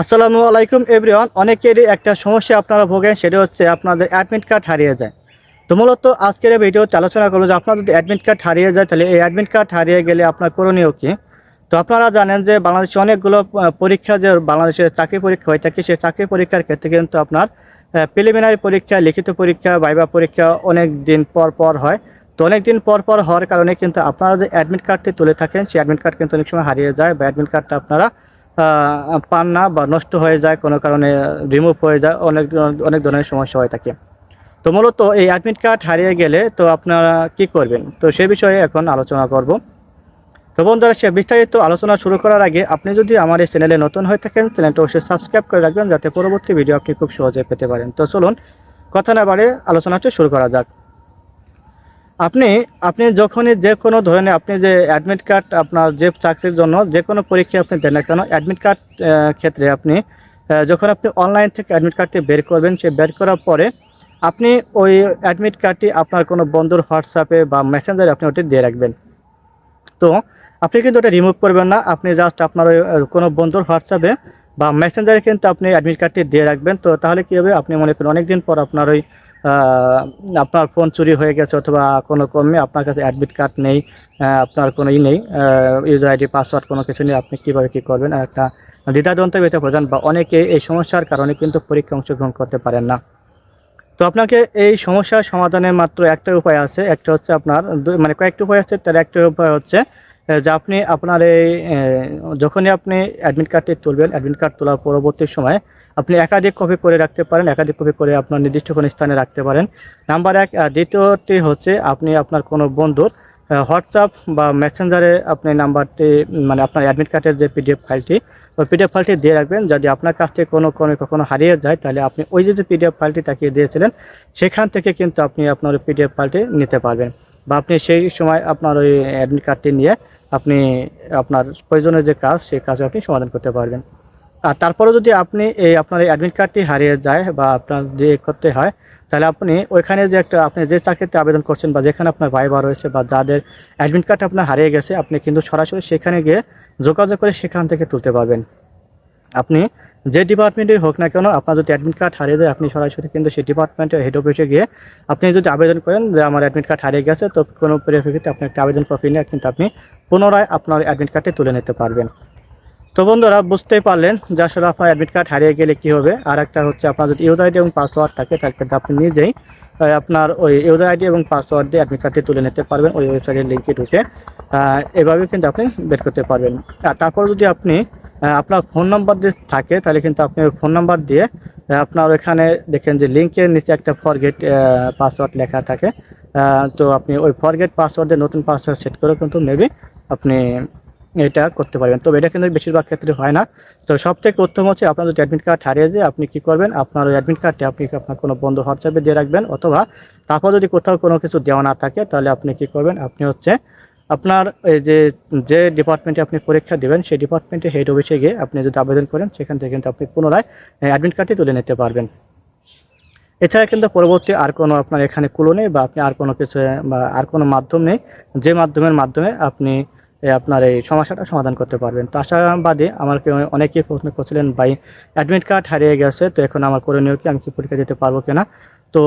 আসসালামু আলাইকুম এভরিওয়ান অনেকেরই একটা সমস্যা আপনারা ভোগেন, সেটা হচ্ছে আপনাদের অ্যাডমিট কার্ড হারিয়ে যায়। তো মূলত আজকের এই ভিডিওতে আলোচনা করব যে আপনার যদি অ্যাডমিট কার্ড হারিয়ে যায়, তাহলে এই অ্যাডমিট কার্ড হারিয়ে গেলে আপনার করণীয় কী? তো আপনারা জানেন যে বাংলাদেশে অনেকগুলো পরীক্ষা যে বাংলাদেশের চাকরি পরীক্ষা হয়ে থাকে, সেই চাকরি পরীক্ষার ক্ষেত্রে কিন্তু আপনার প্রিলিমিনারি পরীক্ষা, লিখিত পরীক্ষা ভাইবা পরীক্ষা অনেক দিন পর পর হয়। তো অনেক দিন পর পর হওয়ার কারণে কিন্তু আপনারা যে অ্যাডমিট কার্ডটি তুলে থাকেন, সেই অ্যাডমিট কার্ড কিন্তু অনেক সময় হারিয়ে যায়, বা অ্যাডমিট কার্ডটা আপনারা পান না বা নষ্ট হয়ে যায়, কোনো কারণে রিমুভ হয়ে যায়, অনেক অনেক ধরনের সমস্যা হয়ে থাকে। তো মূলত এই অ্যাডমিট কার্ড হারিয়ে গেলে তো আপনারা কি করবেন? তো সে বিষয়ে এখন আলোচনা করব। তো বন্ধুরা, সে বিস্তারিত আলোচনা শুরু করার আগে আপনি যদি আমার এই চ্যানেলে নতুন হয়ে থাকেন চ্যানেলটা অবশ্যই সাবস্ক্রাইব করে রাখবেন, যাতে পরবর্তী ভিডিও আপনি খুব সহজে পেতে পারেন। তো চলুন, কথা না বাড়ে আলোচনাটা শুরু করা যাক। আপনি আপনি যখনই যে কোনো ধরনের আপনি যে অ্যাডমিট কার্ড আপনার যে চাকরির জন্য যে কোনো পরীক্ষা আপনি দেন না কেন অ্যাডমিট কার্ড ক্ষেত্রে আপনি যখন আপনি অনলাইন থেকে অ্যাডমিট কার্ডটি বের করবেন, সে বের করার পরে আপনি ওই অ্যাডমিট কার্ডটি আপনার কোনো বন্ধুর হোয়াটসঅ্যাপে বা মেসেঞ্জারে আপনি ওটি দিয়ে রাখবেন। তো আপনি কিন্তু ওটা রিমুভ করবেন না, আপনি জাস্ট আপনার ওই কোনো বন্ধুর হোয়াটসঅ্যাপে বা মেসেঞ্জারে কিন্তু আপনি অ্যাডমিট কার্ডটি দিয়ে রাখবেন। তো তাহলে কী হবে? আপনি মনে করেন অনেকদিন পর আপনার ওই আপনার ফোন চুরি হয়ে গেছে অথবা কোনো কমে আপনার কাছে অ্যাডমিট কার্ড নেই আপনার কোনো ই নেই ইউজার আইডি পাসওয়ার্ড কোনো কিছু নেই, আপনি কীভাবে কী করবেন? একটা দ্বিধাদ্বন্দ্ব ভিতরে প্রধান, বা অনেকে এই সমস্যার কারণে কিন্তু পরীক্ষা অংশগ্রহণ করতে পারেন না। তো আপনাকে এই সমস্যার সমাধানের মাত্র একটা উপায় আছে, একটা হচ্ছে আপনার মানে কয়েকটি উপায় আছে, তার একটা উপায় হচ্ছে যে আপনি আপনার এই যখনই আপনি অ্যাডমিট কার্ডটি তুলবেন অ্যাডমিট কার্ড তোলার পরবর্তী সময় আপনি একাধিক কপি করে রাখতে পারেন, একাধিক কপি করে আপনার নির্দিষ্ট কোনো স্থানে রাখতে পারেন। নাম্বার এক দ্বিতীয়টি হচ্ছে আপনি আপনার কোনো বন্ধুর হোয়াটসঅ্যাপ বা মেসেঞ্জারে আপনি নাম্বারটি মানে আপনার অ্যাডমিট কার্ডের যে পিডিএফ ফাইলটি ওই পিডিএফ ফাইলটি দিয়ে রাখবেন। যদি আপনার কাছ থেকে কোনো কোনো কখনো হারিয়ে যায়, তাহলে আপনি ওই যে পিডিএফ ফাইলটি তাকিয়ে দিয়েছিলেন, সেখান থেকে কিন্তু আপনি আপনার পিডিএফ ফাইলটি নিতে পারবেন। বা আপনি সেই সময় আপনার ওই অ্যাডমিট কার্ডটি নিয়ে আপনি আপনার প্রয়োজনীয় যে কাজ, সেই কাজে আপনি সমাধান করতে পারবেন। আর তারপরে যদি আপনি এই আপনার অ্যাডমিট কার্ডটি হারিয়ে যায় বা আপনার যে করতে হয়, তাহলে আপনি ওইখানে যে একটা আপনি যে চাকরিতে আবেদন করছেন বা যেখানে আপনার ভাই বার রয়েছে বা যাদের অ্যাডমিট কার্ড আপনার হারিয়ে গেছে, আপনি কিন্তু সরাসরি সেখানে গিয়ে যোগাযোগ করে সেখান থেকে তুলতে পারবেন। আপনি যে ডিপার্টমেন্টের হোক না কেন, আপনার যদি অ্যাডমিট কার্ড হারিয়ে যায়, আপনি সরাসরি কিন্তু সেই ডিপার্টমেন্টের হেড অফিসে গিয়ে আপনি যদি আবেদন করেন যে আমার অ্যাডমিট কার্ড হারিয়ে গেছে, তো কোনো পরিপ্রেক্ষিতে আপনি একটা আবেদন কপি নিয়ে কিন্তু আপনি পুনরায় আপনার অ্যাডমিট কার্ডটি তুলে নিতে পারবেন। তো বন্ধুরা, বুঝতেই পারলেন যে আসলে আপনার অ্যাডমিট কার্ড হারিয়ে গেলে কি হবে। আর একটা হচ্ছে আপনার যদি ইউজার আইডি এবং পাসওয়ার্ড থাকে তাহলে আপনি নিজেই আপনার ওই ইউজার আইডি এবং পাসওয়ার্ড দিয়ে অ্যাডমিট কার্ডটি তুলে নিতে পারবেন ওই ওয়েবসাইটের লিঙ্কে ঢুকে। এভাবে কিন্তু আপনি বের করতে পারবেন। আর তারপর যদি আপনি আপনার ফোন নাম্বার দিয়ে থাকে, তাহলে কিন্তু আপনি ওই ফোন নাম্বার দিয়ে আপনার ওখানে দেখেন যে লিঙ্কের নিচে একটা ফরগেট পাসওয়ার্ড লেখা থাকে। তো আপনি ওই ফরগেট পাসওয়ার্ড দিয়ে নতুন পাসওয়ার্ড সেট করে কিন্তু মেবি আপনি এটা করতে পারবেন। তবে এটা কিন্তু বেশিরভাগ ক্ষেত্রে হয় না। তো সব থেকে উত্তম হচ্ছে আপনার যদি অ্যাডমিট কার্ড হারিয়ে যায়, আপনি কি করবেন? আপনার ওই অ্যাডমিট কার্ডটি আপনি আপনার কোনো বন্ধু হোয়াটসঅ্যাপে দিয়ে রাখবেন? অথবা তারপর যদি কোথাও কোনো কিছু দেওয়া না থাকে, তাহলে আপনি কি করবেন? আপনি হচ্ছে আপনার এই যে যে ডিপার্টমেন্টে আপনি পরীক্ষা দেবেন, সেই ডিপার্টমেন্টে হেড অফিসে গিয়ে আপনি যদি আবেদন করেন, সেখান থেকে কিন্তু আপনি পুনরায় অ্যাডমিট কার্ডটি তুলে নিতে পারবেন। এছাড়া কিন্তু পরবর্তী আর কোনো আপনার এখানে কুলো নেই বা আপনি আর কোনো কিছু, বা আর কোনো মাধ্যম নেই। যে মাধ্যমের মাধ্যমে আপনি আপনার এই সমস্যাটা সমাধান করতে পারবেন। তো আশাবাদী আমাকে অনেকেই প্রশ্ন করছিলেন, ভাই অ্যাডমিট কার্ড হারিয়ে গেছে, তো এখন আমার করণীয় কি? আমি কি পরীক্ষা দিতে পারব কিনা? তো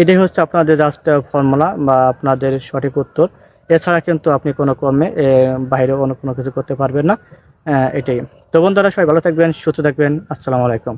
এটাই হচ্ছে আপনাদের জাস্ট ফর্মুলা বা আপনাদের সঠিক উত্তর। এছাড়া কিন্তু আপনি কোনো কমে বাইরে অন্য কোনো কিছু করতে পারবেন না। এটাই। তো বন্ধুরা, সবাই ভালো থাকবেন, সুস্থ থাকবেন। আসসালামু আলাইকুম।